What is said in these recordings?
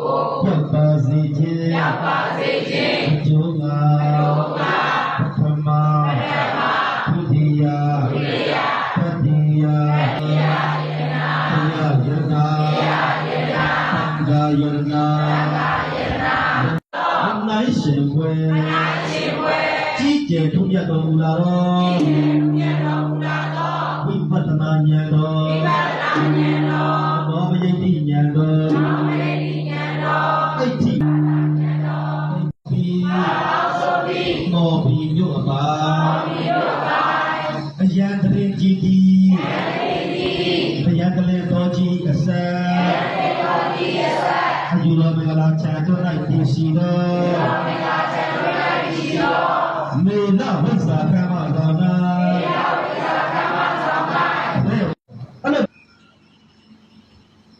ပြတ်ပါစေခြင်းပြတ်ပါစေခြင်းအကျိုးငါအကျိုးငါပထမပထမဒုတိယဒုတိယတတိယတတိယယနာတရားယနာတရားယနာသံဃာယနာသံဃာယနာနိုင်ရှင်ဝဲနိုင်ရှင်ဝဲကြီးကျယ်ထွန်းမြတ်တော်မူလာတော်ကြီးကျယ်ထွန်းမြတ်တော်မူလာတော်ဝိပဿနာဉာဏ်တော်ဝိပဿနာဉာဏ်တော် မောပြီးမြို့အပါမောပြီးမြို့အပါအယံတရင်ကြည်တီအယံတရင်ကြည်တီဘယံကလေးတော်ကြီးအစံဘယံကလေးတော်ကြီးအစံအယူတော်မင်္ဂလာချာတော်၌တည်ရှိတော်မင်္ဂလာချာတော်၌တည်ရှိတော်မေနဝိဇ္ဇာကမ္မတော်နာမေနဝိဇ္ဇာကမ္မတော်နာအဲ့လို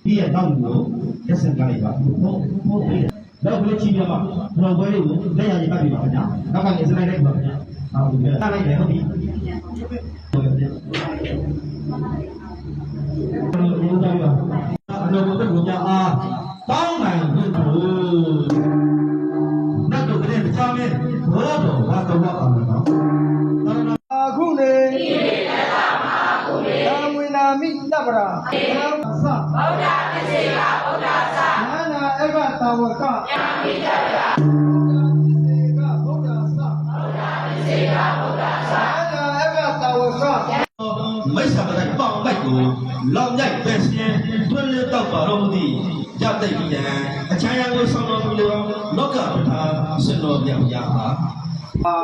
ဒီရဲ့နောက်ကိုရက်စံကြလိုက်ပါဟုတ်ဟုတ်ပြီ တော့ဘယ်ချီပြမှာဘလော့ဘွဲလေးကိုလက်ရည်ပတ်ပြပါခင်ဗျာနောက်ကလည်းစလိုက်လိုက်ပါခင်ဗျာဟုတ်ပြီထားလိုက်တယ်ဟုတ်ပြီဟုတ်ပြီဘယ်လိုကြရအလုံးစုံကိုကြအားတောင်းနိုင်လို့နတ်တို့ကလည်းကြားမဲဘောတော်ဘာတော်အောင်နော်အခုနေဣတိလက်သာမအခုနေသာဝေနာမိတပ္ပရာသဗုဒ္ဓဗုဒ္ဓ တာဝကယမိတပ္ပရာဗုဒ္ဓမရှိကဗုဒ္ဓသဗုဒ္ဓမရှိကဗုဒ္ဓသနာအကတာဝကမိစ္ဆာပဒပေါင်မိုက်ကိုလောင်ရိုက်ပဲရှင်တွင်းလေးတော့ပါတော့မသိရတဲ့ပြည်တံအချမ်းရကိုဆောင်တော်မူလို့လောကပထာရှင်တော်မြတ်ရာဟာအာ